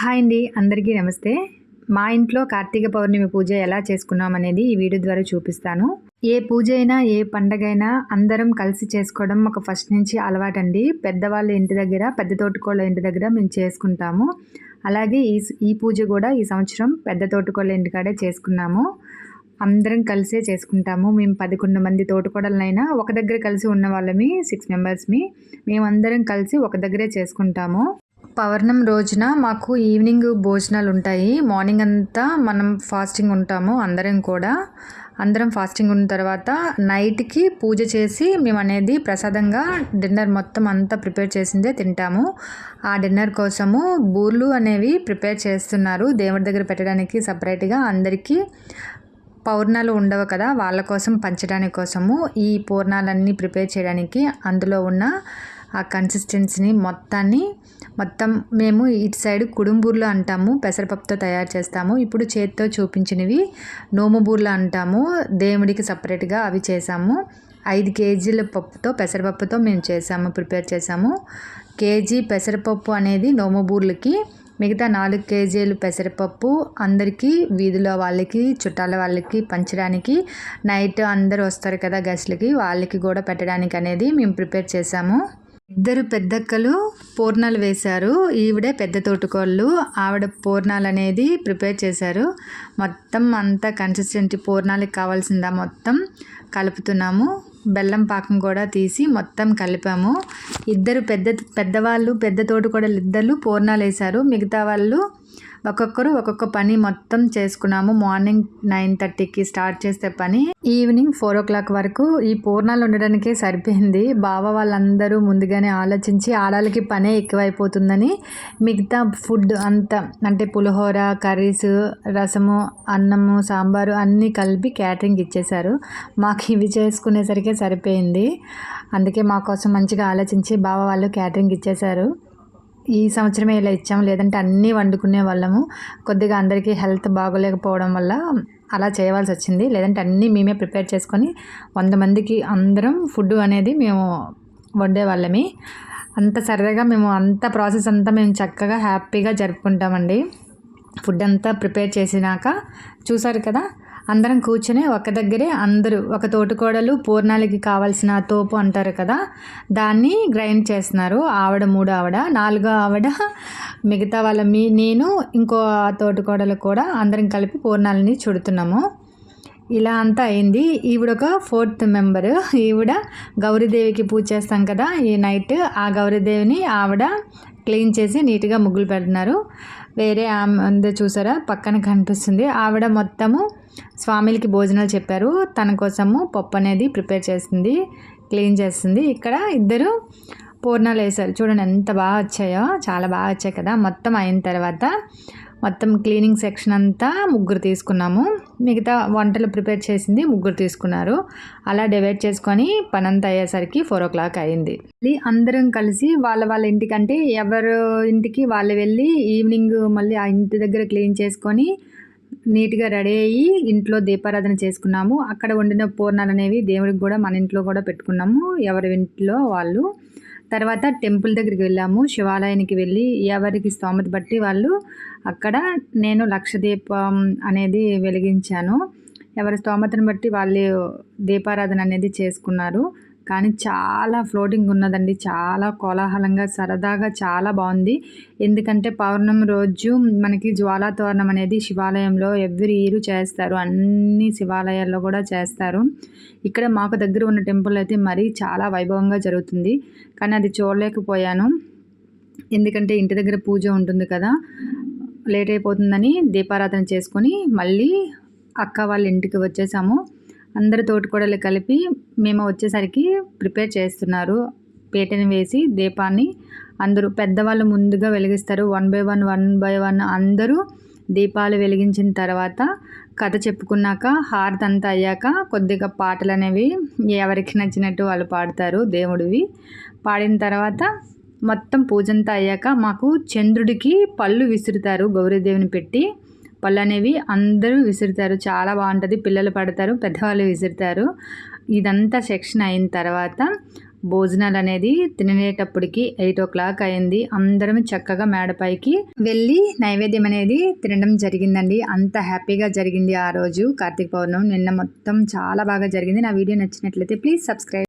Hi అండి అందరికీ నమస్తే. మా ఇంట్లో కార్తీక పౌర్ణమి పూజ ఎలా చేసుకున్నాం అనేది ఈ వీడియో ద్వారా చూపిస్తాను. ఏ పూజ అయినా ఏ పండగ అయినా అందరం కలిసి చేసుకోవడం ఒక ఫస్ట్ నుంచి అలవాటండి. పెద్దవాళ్ళ ఇంటి దగ్గర పెద్ద తోటకోళ్ళ ఇంటి దగ్గర మేము చేసుకుంటాము. అలాగే ఈ ఈ పూజ కూడా ఈ సంవత్సరం పెద్ద తోటకోళ్ళ ఇంటికాడే చేసుకున్నాము. అందరం కలిసే చేసుకుంటాము. మేము పదకొండు మంది తోటకోడలనైనా ఒక దగ్గర కలిసి ఉన్న వాళ్ళమి సిక్స్ మెంబర్స్మి మేమందరం కలిసి ఒక దగ్గరే చేసుకుంటాము. పౌర్ణం రోజున మాకు ఈవినింగ్ భోజనాలు ఉంటాయి మార్నింగ్ అంతా మనం ఫాస్టింగ్ ఉంటాము అందరం కూడా. అందరం ఫాస్టింగ్ ఉన్న తర్వాత నైట్కి పూజ చేసి మేము అనేది ప్రసాదంగా డిన్నర్ మొత్తం అంతా ప్రిపేర్ చేసిందే తింటాము. ఆ డిన్నర్ కోసము బూర్లు అనేవి ప్రిపేర్ చేస్తున్నారు. దేవుడి దగ్గర పెట్టడానికి సపరేట్గా అందరికీ పౌర్ణాలు ఉండవు కదా వాళ్ళ కోసం పంచడానికి కోసము ఈ పూర్ణాలన్నీ ప్రిపేర్ చేయడానికి అందులో ఉన్న ఆ కన్సిస్టెన్సీని మొత్తాన్ని మొత్తం మేము ఇటు సైడ్ కుడుంబూర్లు అంటాము పెసరపప్పుతో తయారు చేస్తాము. ఇప్పుడు చేతితో చూపించినవి నోముబూర్లు అంటాము. దేవుడికి సపరేట్గా అవి చేసాము. ఐదు కేజీల పప్పుతో పెసరపప్పుతో మేము చేసాము ప్రిపేర్ చేసాము. కేజీ పెసరపప్పు అనేది నోముబూర్లకి మిగతా నాలుగు కేజీలు పెసరపప్పు అందరికీ వీధిలో వాళ్ళకి చుట్టాల వాళ్ళకి పంచడానికి నైట్ అందరు వస్తారు కదా గెస్ట్లకి వాళ్ళకి కూడా పెట్టడానికి అనేది మేము ప్రిపేర్ చేసాము. ఇద్దరు పెద్దక్కలు పూర్ణాలు వేశారు. ఈవిడే పెద్ద తోటకోళ్ళు. ఆవిడ పూర్ణాలు అనేది ప్రిపేర్ చేశారు. మొత్తం అంతా కన్సిస్టెంట్ పూర్ణాలకి కావాల్సిందా మొత్తం కలుపుతున్నాము. బెల్లం పాకం కూడా తీసి మొత్తం కలిపాము. ఇద్దరు పెద్ద పెద్దవాళ్ళు పెద్ద తోటకోడలు ఇద్దరు పూర్ణాలు వేశారు. మిగతా వాళ్ళు ఒక్కొక్కరు ఒక్కొక్క పని మొత్తం చేసుకున్నాము. మార్నింగ్ నైన్ థర్టీకి స్టార్ట్ చేసే పని. ఈవినింగ్ ఫోర్ ఓ క్లాక్ వరకు ఈ పూర్ణాలు ఉండడానికే సరిపోయింది. బావ వాళ్ళందరూ ముందుగానే ఆలోచించి ఆడాలకి పనే ఎక్కువైపోతుందని మిగతా ఫుడ్ అంతా అంటే పులిహోర కర్రీస్ రసము అన్నము సాంబారు అన్నీ కలిపి క్యాటరింగ్ ఇచ్చేశారు. మాకు ఇవి చేసుకునేసరికి సరిపోయింది. అందుకే మా కోసం మంచిగా ఆలోచించి బావ వాళ్ళు క్యాటరింగ్ ఇచ్చేశారు. ఈ సంవత్సరమే ఇలా ఇచ్చాము. లేదంటే అన్నీ వండుకునే వాళ్ళము. కొద్దిగా అందరికీ హెల్త్ బాగోలేకపోవడం వల్ల అలా చేయవలసి వచ్చింది. లేదంటే అన్నీ మేమే ప్రిపేర్ చేసుకొని వంద మందికి అందరం ఫుడ్ అనేది మేము వండేవాళ్ళమి అంత సరదాగా మేము అంత ప్రాసెస్ అంతా మేము చక్కగా హ్యాపీగా జరుపుకుంటామండి. ఫుడ్ అంతా ప్రిపేర్ చేసినాక చూసారు కదా అందరం కూర్చొని ఒక దగ్గరే అందరూ ఒక తోటకోడలు పూర్ణాలకి కావాల్సిన తోపు అంటారు కదా దాన్ని గ్రైండ్ చేస్తున్నారు. ఆవిడ మూడు ఆవిడ నాలుగో ఆవిడ మిగతా వాళ్ళ మీ నేను ఇంకో తోటకోడలు కూడా అందరం కలిపి పూర్ణాలని చుడుతున్నాము. ఇలా అంతా అయింది. ఈవిడ ఒక ఫోర్త్ మెంబరు. ఈవిడ గౌరీదేవికి పూజ చేస్తాం కదా ఈ నైట్ ఆ గౌరీదేవిని ఆవిడ క్లీన్ చేసి నీట్గా ముగ్గులు పెడుతున్నారు. వేరే ఆమె చూసారా? పక్కన కనిపిస్తుంది. ఆవిడ మొత్తము స్వామిలకి భోజనాలు చెప్పారు. తన కోసము పప్పు అనేది ప్రిపేర్ చేస్తుంది క్లీన్ చేస్తుంది ఇక్కడ ఇద్దరు పూర్ణాలు వేశారు. చూడండి ఎంత బాగా వచ్చాయో. చాలా బాగా వచ్చాయి కదా. మొత్తం అయిన తర్వాత మొత్తం క్లీనింగ్ సెక్షన్ అంతా ముగ్గురు తీసుకున్నాము. మిగతా వంటలు ప్రిపేర్ చేసింది ముగ్గురు తీసుకున్నారు. అలా డివైడ్ చేసుకొని పనంతా అయ్యేసరికి ఫోర్ ఓ క్లాక్ అయింది. అందరం కలిసి వాళ్ళ వాళ్ళ ఇంటికంటే ఎవరు ఇంటికి వాళ్ళు వెళ్ళి ఈవినింగ్ మళ్ళీ ఆ ఇంటి దగ్గర క్లీన్ చేసుకొని నీట్గా రెడీ అయ్యి ఇంట్లో దీపారాధన చేసుకున్నాము. అక్కడ వండిన పూర్ణాలు అనేవి దేవుడికి కూడా మన ఇంట్లో కూడా పెట్టుకున్నాము. ఎవరి ఇంట్లో వాళ్ళు. తర్వాత టెంపుల్ దగ్గరికి వెళ్ళాము. శివాలయానికి వెళ్ళి ఎవరికి స్తోమత బట్టి వాళ్ళు అక్కడ నేను లక్ష దీపం అనేది వెలిగించాను. ఎవరి స్తోమతను బట్టి వాళ్ళు దీపారాధన అనేది చేసుకున్నారు. కానీ చాలా ఫ్లోటింగ్ ఉన్నదండి. చాలా కోలాహలంగా సరదాగా చాలా బాగుంది. ఎందుకంటే పౌర్ణమి రోజు మనకి జ్వాలాతోరణం అనేది శివాలయంలో ఎవ్రీ ఇయర్ చేస్తారు. అన్ని శివాలయాల్లో కూడా చేస్తారు. ఇక్కడ మాకు దగ్గర ఉన్న టెంపుల్ అయితే మరీ చాలా వైభవంగా జరుగుతుంది. కానీ అది చూడలేకపోయాను. ఎందుకంటే ఇంటి దగ్గర పూజ ఉంటుంది కదా లేట్ అయిపోతుందని దీపారాధన చేసుకొని మళ్ళీ అక్క వాళ్ళ ఇంటికి వచ్చేసాము. అందరి తోటికోడలు కలిపి మేము వచ్చేసరికి ప్రిపేర్ చేస్తున్నారు. పీటని వేసి దీపాన్ని అందరూ పెద్దవాళ్ళు ముందుగా వెలిగిస్తారు. One by one one by one అందరూ దీపాలు వెలిగించిన తర్వాత కథ చెప్పుకున్నాక హారతి అంతా అయ్యాక కొద్దిగా పాటలు అనేవి ఎవరికి నచ్చినట్టు వాళ్ళు పాడతారు దేవుడివి. పాడిన తర్వాత మొత్తం పూజంతా అయ్యాక మాకు చంద్రుడికి పళ్ళు విసురుతారు గౌరీదేవిని పెట్టి. పళ్ళు అనేవి అందరూ విసురుతారు. చాలా బాగుంటుంది. పిల్లలు పడతారు. పెద్దవాళ్ళు విసురుతారు. ఇదంతా సెక్షన్ అయిన తర్వాత భోజనాలు అనేది తినేటప్పటికి ఎయిట్ ఓ క్లాక్ అయింది. అందరం చక్కగా మేడపైకి వెళ్ళి నైవేద్యం అనేది తినడం జరిగిందండి. అంత హ్యాపీగా జరిగింది ఆ రోజు కార్తీక పౌర్ణమి. నిన్న మొత్తం చాలా బాగా జరిగింది. నా వీడియో నచ్చినట్లయితే ప్లీజ్ సబ్స్క్రైబ్